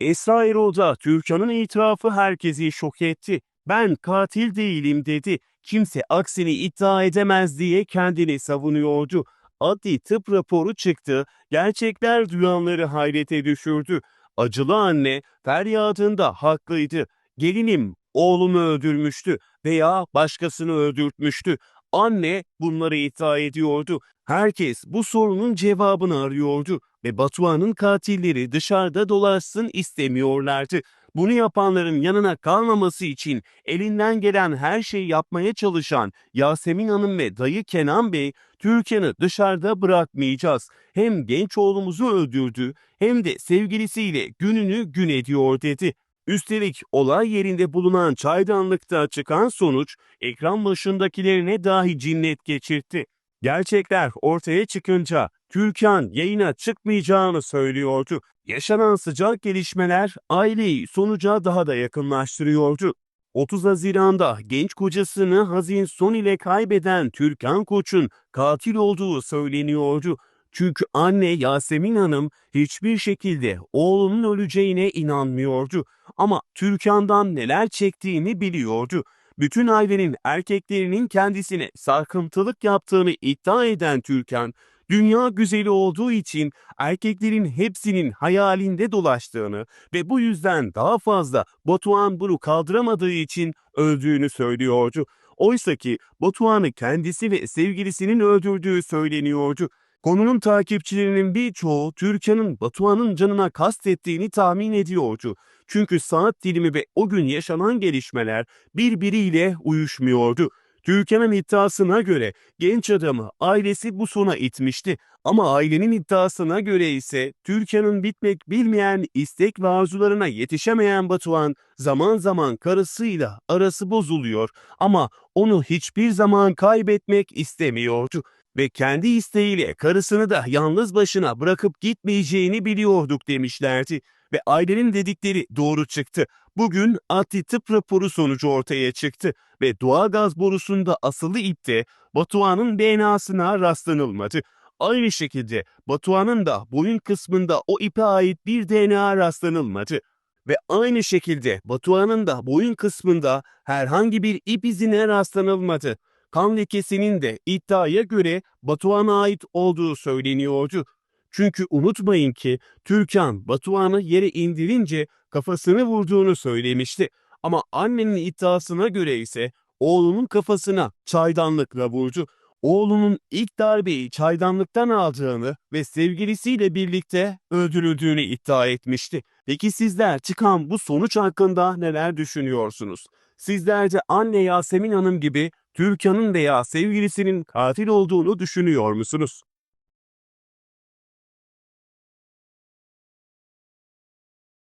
Esra Erol'da Türkan'ın itirafı herkesi şok etti. Ben katil değilim dedi. Kimse aksini iddia edemez diye kendini savunuyordu. Adli tıp raporu çıktı. Gerçekler duyanları hayrete düşürdü. Acılı anne feryadında haklıydı. Gelinim oğlumu öldürmüştü veya başkasını öldürtmüştü. Anne bunları iddia ediyordu. Herkes bu sorunun cevabını arıyordu ve Batuhan'ın katilleri dışarıda dolaşsın istemiyorlardı. Bunu yapanların yanına kalmaması için elinden gelen her şeyi yapmaya çalışan Yasemin Hanım ve dayı Kenan Bey, Türkan'ı dışarıda bırakmayacağız. Hem genç oğlumuzu öldürdü hem de sevgilisiyle gününü gün ediyor dedi. Üstelik olay yerinde bulunan çaydanlıkta çıkan sonuç ekran başındakilerine dahi cinnet geçirtti. Gerçekler ortaya çıkınca Türkan yayına çıkmayacağını söylüyordu. Yaşanan sıcak gelişmeler aileyi sonuca daha da yakınlaştırıyordu. 30 Haziran'da genç kocasını Hazin Son ile kaybeden Türkan Koç'un katil olduğu söyleniyordu. Çünkü anne Yasemin Hanım hiçbir şekilde oğlunun öleceğine inanmıyordu. Ama Türkan'dan neler çektiğini biliyordu. Bütün ailenin erkeklerinin kendisine sarkıntılık yaptığını iddia eden Türkan, dünya güzeli olduğu için erkeklerin hepsinin hayalinde dolaştığını ve bu yüzden daha fazla Batuhan bunu kaldıramadığı için öldüğünü söylüyordu. Oysa ki Batuhan'ı kendisi ve sevgilisinin öldürdüğü söyleniyordu. Konunun takipçilerinin birçoğu Türkan'ın Batuhan'ın canına kastettiğini tahmin ediyordu. Çünkü saat dilimi ve o gün yaşanan gelişmeler birbiriyle uyuşmuyordu. Türkan'ın iddiasına göre genç adamı ailesi bu sona itmişti. Ama ailenin iddiasına göre ise Türkan'ın bitmek bilmeyen istek ve arzularına yetişemeyen Batuhan zaman zaman karısıyla arası bozuluyor ama onu hiçbir zaman kaybetmek istemiyordu ve kendi isteğiyle karısını da yalnız başına bırakıp gitmeyeceğini biliyorduk demişlerdi ve ailenin dedikleri doğru çıktı. Bugün adli tıp raporu sonucu ortaya çıktı ve doğalgaz borusunda asılı ipte Batuhan'ın DNA'sına rastlanılmadı. Aynı şekilde Batuhan'ın da boyun kısmında o ipe ait bir DNA rastlanılmadı. Ve aynı şekilde Batuhan'ın da boyun kısmında herhangi bir ip izine rastlanılmadı. Kan lekesinin de iddiaya göre Batuhan'a ait olduğu söyleniyordu. Çünkü unutmayın ki Türkan Batuhan'ı yere indirince kafasını vurduğunu söylemişti. Ama annenin iddiasına göre ise oğlunun kafasına çaydanlıkla vurdu. Oğlunun ilk darbeyi çaydanlıktan aldığını ve sevgilisiyle birlikte öldürüldüğünü iddia etmişti. Peki sizler çıkan bu sonuç hakkında neler düşünüyorsunuz? Sizler de anne Yasemin Hanım gibi Türkan'ın veya sevgilisinin katil olduğunu düşünüyor musunuz?